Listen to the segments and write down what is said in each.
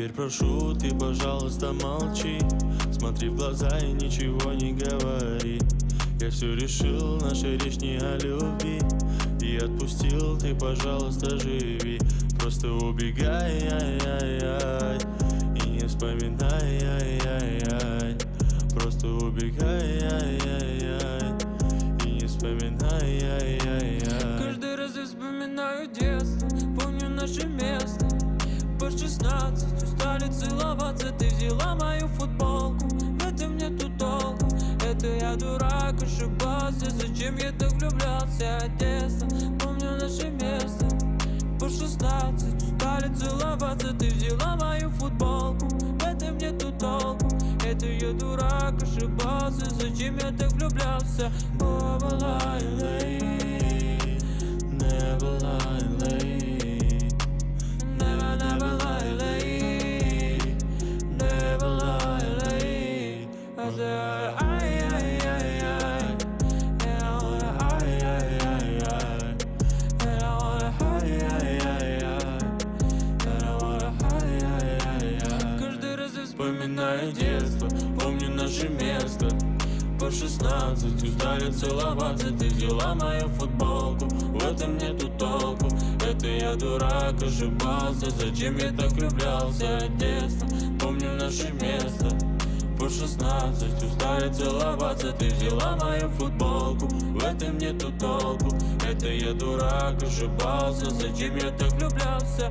Теперь прошу, ты, пожалуйста, молчи. Смотри в глаза и ничего не говори. Я все решил, наша речь не о любви. И отпустил, ты, пожалуйста, живи. Просто убегай, ай-яй-яй. И не вспоминай, ай-яй-яй. Просто убегай, ай-яй-яй. И не вспоминай, ай-яй-яй. Каждый раз я вспоминаю детство Помню наше место. По 16 устали целоваться Ты взяла мою футболку. В этом нету толку Это я дурак, ошибался. Зачем я так влюблялся Одесса? Помню наше место. По 16 устали целоваться. Ты взяла мою футболку. В этом нету толку Это я дурак, ошибался. Зачем я так влюблялся? Never вспоминаю детство. Помню наше место. По 16 Устали целоваться, ты взяла мою футболку. В этом нету толку. Это я дурак, ошибался. Зачем я так влюблялся? Детство, помню наше место. По 16 Устали целоваться, ты взяла мою футболку. В этом нету толку. Это я дурак, ошибался. Зачем я так влюблялся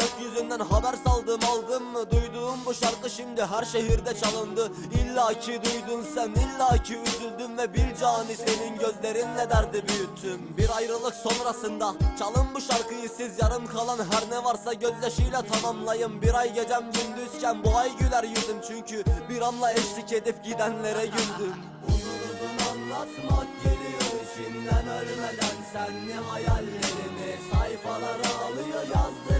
Gökyüzünden haber saldım aldım mı? Duyduğum bu şarkı şimdi her şehirde çalındı. İlla ki duydun sen illa ki üzüldüm Ve bir cani senin gözlerinle derdi büyüttüm. Bir ayrılık sonrasında çalın bu şarkıyı siz Yarım kalan her ne varsa gözyaşıyla tamamlayın. Bir ay gecem gündüzken bu ay güler yüzüm Çünkü bir anla eşlik edip gidenlere güldüm. Uzun anlatmak geliyor içimden ölmeden Senli hayallerimi sayfalara alıyor yazdıklarım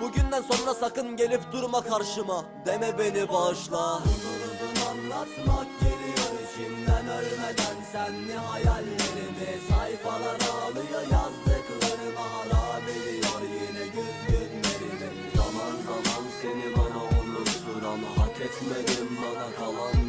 Bugünden sonra sakın gelip durma karşıma. Deme beni bağışla. Uzun anlatmak geliyor içimden. Ölmeden Sen ne hayallerimi sayfalara alıyor yazdıklarıma Haram ediyor yine güz günlerimi Zaman zaman seni bana unutur ama Hak etmedim bana kalan